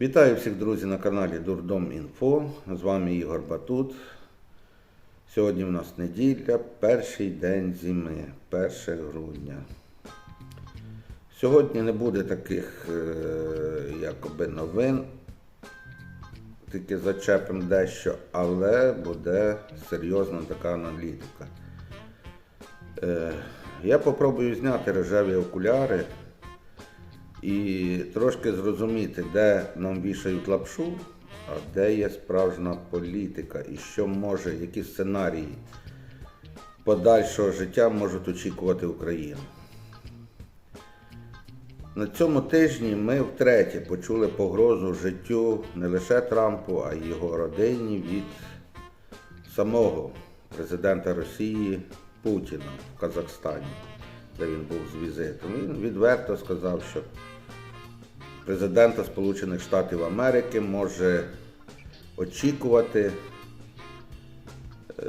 Вітаю всіх друзі на каналі Дурдом Інфо. З вами Ігор Батут. Сьогодні у нас неділя, перший день зими, 1 грудня. Сьогодні не буде таких е, якоби новин, тільки зачепимо дещо, але буде серйозна така аналітика. Е, я попробую зняти рожеві окуляри і трошки зрозуміти, де нам вішають лапшу, а де є справжня політика і що може, які сценарії подальшого життя можуть очікувати Україну. На цьому тижні ми втретє почули погрозу життю не лише Трампу, а й його родині від самого президента Росії Путіна в Казахстані, де він був з візитом. Він відверто сказав, що президента Сполучених Штатів Америки може очікувати е,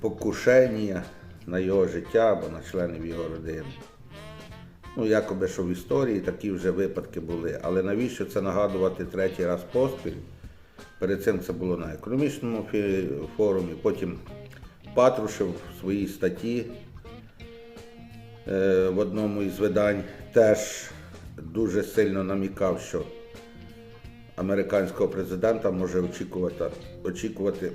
покушення на його життя або на членів його родини. Ну, якоби що в історії такі вже випадки були. Але навіщо це нагадувати третій раз поспіль? Перед цим це було на економічному форумі, потім Патрушев в своїй статті в одному із видань теж дуже сильно намікав, що американського президента може очікувати, очікувати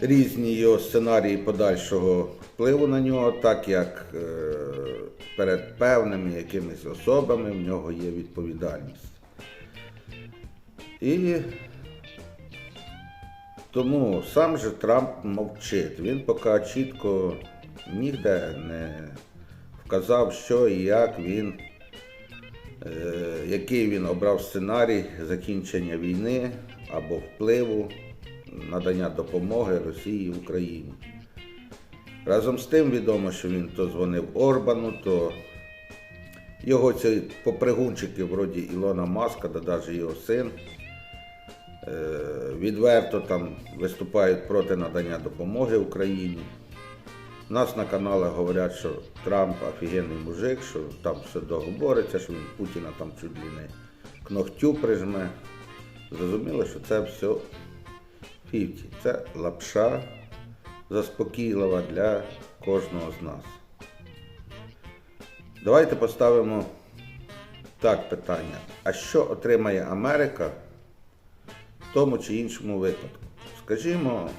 різні його сценарії подальшого впливу на нього, так як е, перед певними якимись особами в нього є відповідальність. І тому сам же Трамп мовчить. Він поки чітко ніде не вказав, що і як він, е, який він обрав сценарій закінчення війни або впливу надання допомоги Росії і Україні. Разом з тим відомо, що він то дзвонив Орбану, то його ці попригунчики вроді Ілона Маска, да навіть його син, е, відверто там виступають проти надання допомоги Україні. У нас на каналах говорять, що Трамп офігенний мужик, що там все довго бореться, що він Путіна там чуть ли не к прижме. Зрозуміло, що це все фіфті. Це лапша заспокійлива для кожного з нас. Давайте поставимо так питання. А що отримає Америка в тому чи іншому випадку? Скажімо,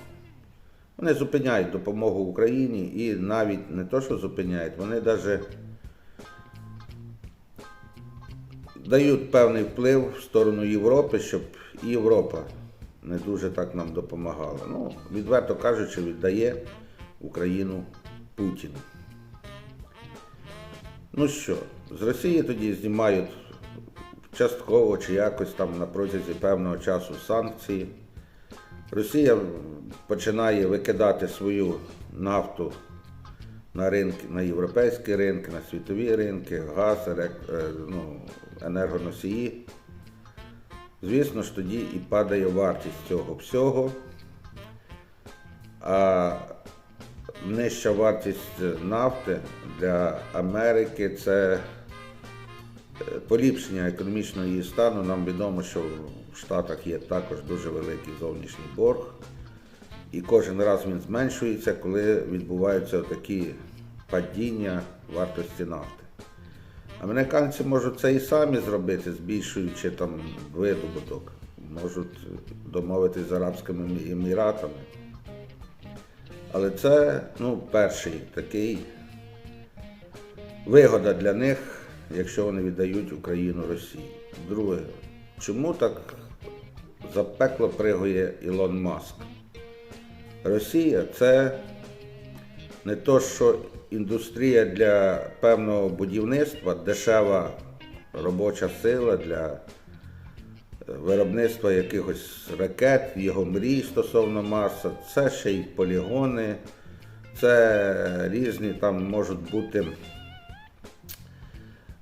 вони зупиняють допомогу Україні і навіть не то, що зупиняють, вони навіть дають певний вплив в сторону Європи, щоб і Європа не дуже так нам допомагала. Ну, відверто кажучи, віддає Україну Путіну. Ну що, з Росії тоді знімають частково чи якось там на протязі певного часу санкції. Росія починає викидати свою нафту на ринки, на європейські ринки, на світові ринки, газ, е, ну, енергоносії. Звісно ж, тоді і падає вартість цього всього. А нижча вартість нафти для Америки це е, поліпшення економічного її стану. Нам відомо, що в Штатах є також дуже великий зовнішній борг. І кожен раз він зменшується, коли відбуваються такі падіння вартості нафти. Американці можуть це і самі зробити, збільшуючи там видобуток. Можуть домовитись з Арабськими Еміратами. Але це ну, перший такий вигода для них, якщо вони віддають Україну Росії. Друге, чому так запекло пригує Ілон Маск? Росія це не то, що індустрія для певного будівництва, дешева робоча сила для е, виробництва якихось ракет, його мрій стосовно Марса, це ще й полігони, це різні там можуть бути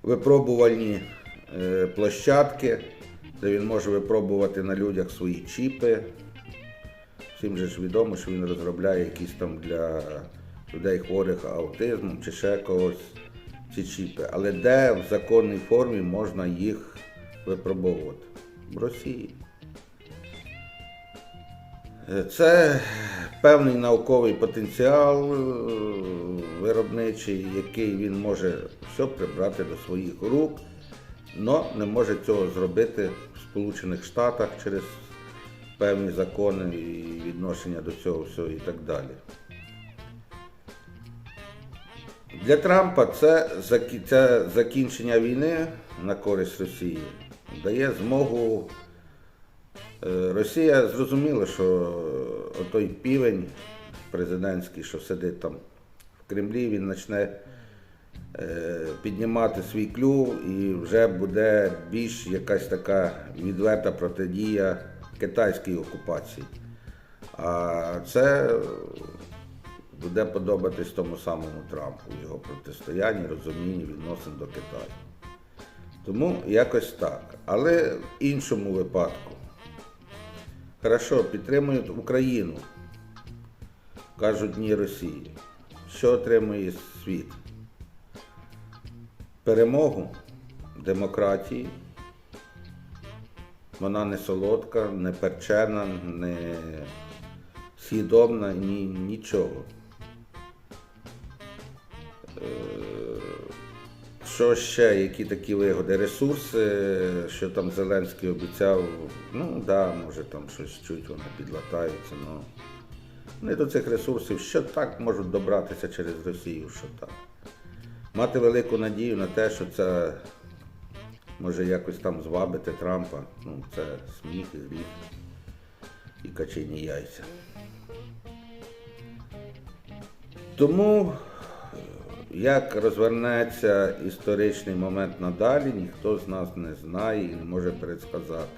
випробувальні е, площадки, де він може випробувати на людях свої чіпи. Всім же ж відомо, що він розробляє якісь там для людей хворих аутизмом чи ще когось ці чіпи, але де в законній формі можна їх випробовувати? В Росії. Це певний науковий потенціал е, виробничий, який він може все прибрати до своїх рук, але не може цього зробити в Сполучених Штатах через певні закони і відношення до цього всього і так далі. Для Трампа це, це закінчення війни на користь Росії дає змогу. Е, Росія зрозуміла, що той півень президентський, що сидить там в Кремлі, він почне е, піднімати свій клюв і вже буде більш якась така відверта протидія китайській окупації. А це буде подобатись тому самому Трампу, його протистоянні, розумінні відносин до Китаю. Тому якось так. Але в іншому випадку. Хорошо, підтримують Україну. Кажуть ні Росії. Що отримує світ? Перемогу демократії. Вона не солодка, не перчена, не сідобна, ні, нічого. Е, Що ще, які такі вигоди? Ресурси, що там Зеленський обіцяв, ну да, може там щось чуть вони підлатаються, але вони до цих ресурсів що так можуть добратися через Росію, що так. Мати велику надію на те, що це може якось там звабити Трампа, ну це сміх і гріх і качині яйця. Тому як розвернеться історичний момент надалі, ніхто з нас не знає і не може предсказати.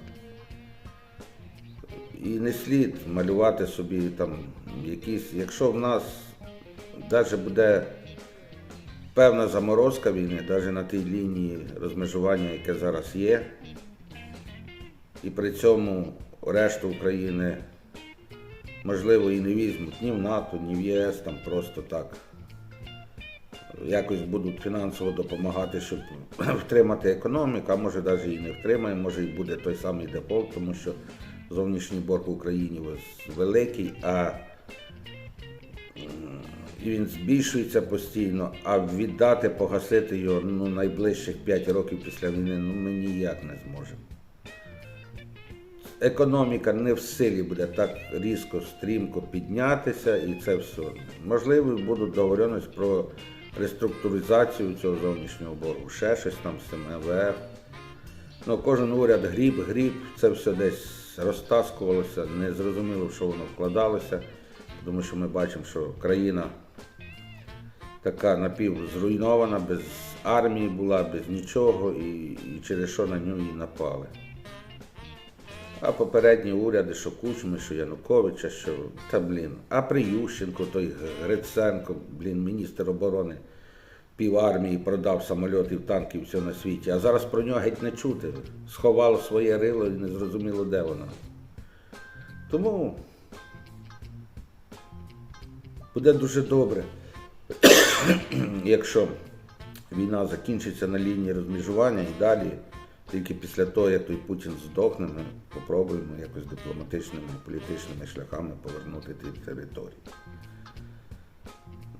І не слід малювати собі там якісь, якщо в нас навіть буде певна заморозка війни, навіть на тій лінії розмежування, яке зараз є, і при цьому решту України можливо і не візьмуть ні в НАТО, ні в ЄС, там просто так. Якось будуть фінансово допомагати, щоб втримати економіку, а може навіть і не втримає, може і буде той самий дефолт, тому що зовнішній борг в Україні великий, а він збільшується постійно, а віддати, погасити його ну, найближчих 5 років після війни ну, ми ніяк не зможемо. Економіка не в силі буде так різко, стрімко піднятися і це все. Можливо, будуть договореності про реструктуризацію цього зовнішнього боргу, ще щось там з цим МВФ. Ну, кожен уряд гріб, гріб, це все десь розтаскувалося, не зрозуміло, в що воно вкладалося, тому що ми бачимо, що країна така напівзруйнована, без армії була, без нічого, і, і через що на нього і напали. А попередні уряди, що Кучми, що Януковича, що та блін, а при Ющенко, той Гриценко, блін, міністр оборони пів армії продав самольотів, танків, все на світі. А зараз про нього геть не чути. Сховало своє рило і не зрозуміло, де воно. Тому буде дуже добре, якщо війна закінчиться на лінії розмежування і далі, тільки після того, як той Путін здохне, ми попробуємо якось дипломатичними політичними шляхами повернути ті території.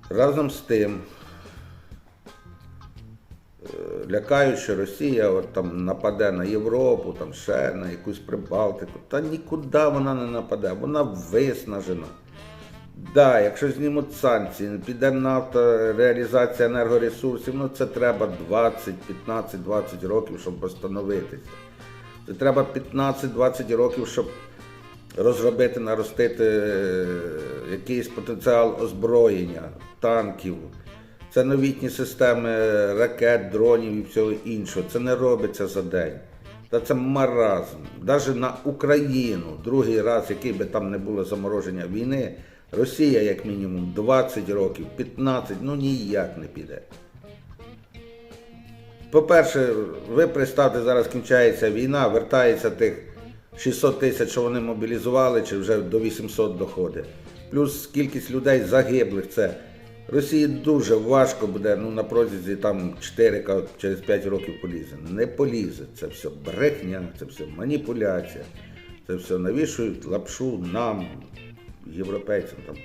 Разом з тим, е, лякають, що Росія от там нападе на Європу, там ще на якусь Прибалтику. Та нікуди вона не нападе, вона виснажена. Да, якщо знімуть санкції, піде нафта, реалізація енергоресурсів, ну це треба 20, 15, 20 років, щоб постановитися. Це треба 15-20 років, щоб розробити, наростити е, якийсь потенціал озброєння, танків. Це новітні системи ракет, дронів і всього іншого. Це не робиться за день. Та це маразм. Навіть на Україну, другий раз, який би там не було замороження війни, Росія, як мінімум, 20 років, 15, ну ніяк не піде. По-перше, ви представте, зараз кінчається війна, вертається тих 600 тисяч, що вони мобілізували, чи вже до 800 доходить. Плюс кількість людей загиблих це Росії дуже важко буде, ну на протязі там 4 через 5 років полізе. Не полізе. Це все брехня, це все маніпуляція, це все навішують лапшу нам, європейцям. Там.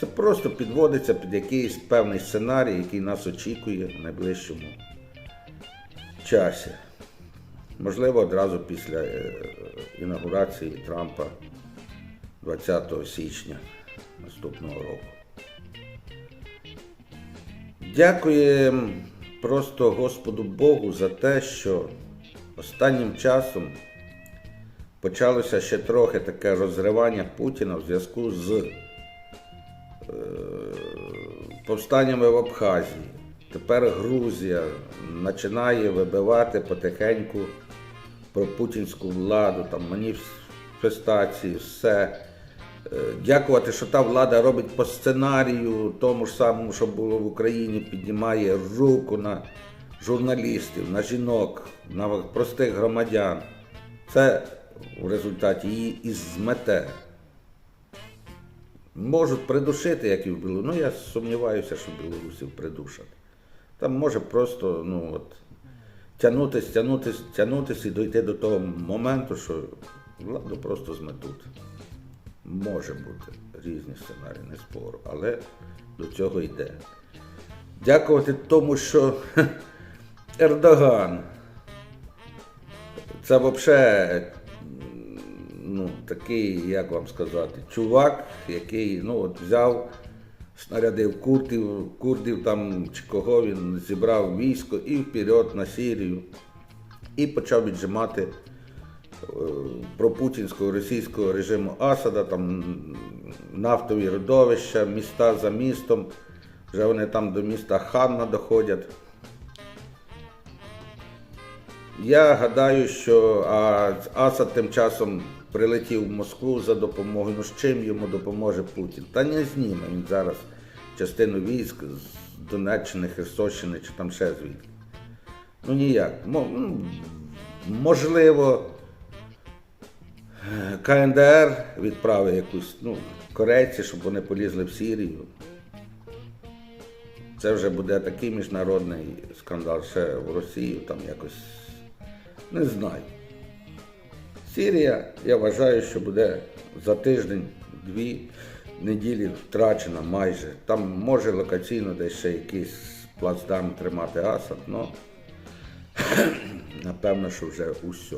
Це просто підводиться під якийсь певний сценарій, який нас очікує в найближчому часі. Можливо, одразу після е, інаугурації Трампа 20 січня наступного року. Дякуємо просто Господу Богу за те, що останнім часом почалося ще трохи таке розривання Путіна в зв'язку з е, повстаннями в Абхазії. Тепер Грузія починає вибивати потихеньку про путінську владу, там маніфестації, все. Е, Дякувати, що та влада робить по сценарію, тому ж самому, що було в Україні, піднімає руку на журналістів, на жінок, на простих громадян. Це в результаті її і змете. Можуть придушити, як і в Білорусі. Ну, я сумніваюся, що білорусів придушать. Там може просто, ну от, тягнутись, тягнутись, тягнутись і дойти до того моменту, що владу просто зметуть. Може бути різні сценарії, не спору, але до цього йде. Дякувати тому, що Ердоган це взагалі ну, такий, як вам сказати, чувак, який ну, от взяв, снарядив курдів, курдів там чи кого він зібрав військо і вперед на Сірію, і почав віджимати е, пропутінського російського режиму Асада, там нафтові родовища, міста за містом. Вже вони там до міста Ханна доходять. Я гадаю, що а, Асад тим часом прилетів в Москву за допомогою. Ну з чим йому допоможе Путін? Та не зніме він зараз частину військ з Донеччини, Херсонщини чи там ще звідки. Ну ніяк. Ну, Можливо, КНДР відправить якусь ну, корейці, щоб вони полізли в Сірію. Це вже буде такий міжнародний скандал ще в Росію, там якось не знаю. Сірія, я вважаю, що буде за тиждень-дві неділі втрачена майже. Там може локаційно десь ще якийсь плацдарм тримати Асад, але напевно, що вже усе.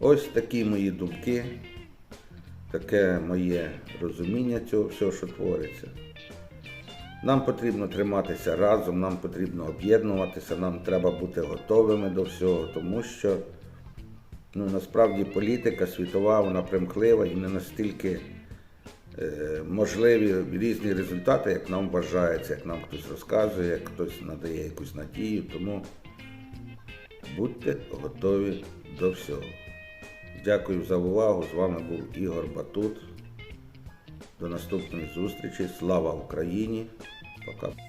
Ось такі мої думки, таке моє розуміння цього всього, що твориться. Нам потрібно триматися разом, нам потрібно об'єднуватися, нам треба бути готовими до всього, тому що ну, насправді політика світова, вона примхлива і не настільки е, можливі різні результати, як нам вважається, як нам хтось розказує, як хтось надає якусь надію. Тому будьте готові до всього. Дякую за увагу. З вами був Ігор Батут. До наступної зустрічі. Слава Україні! Пока.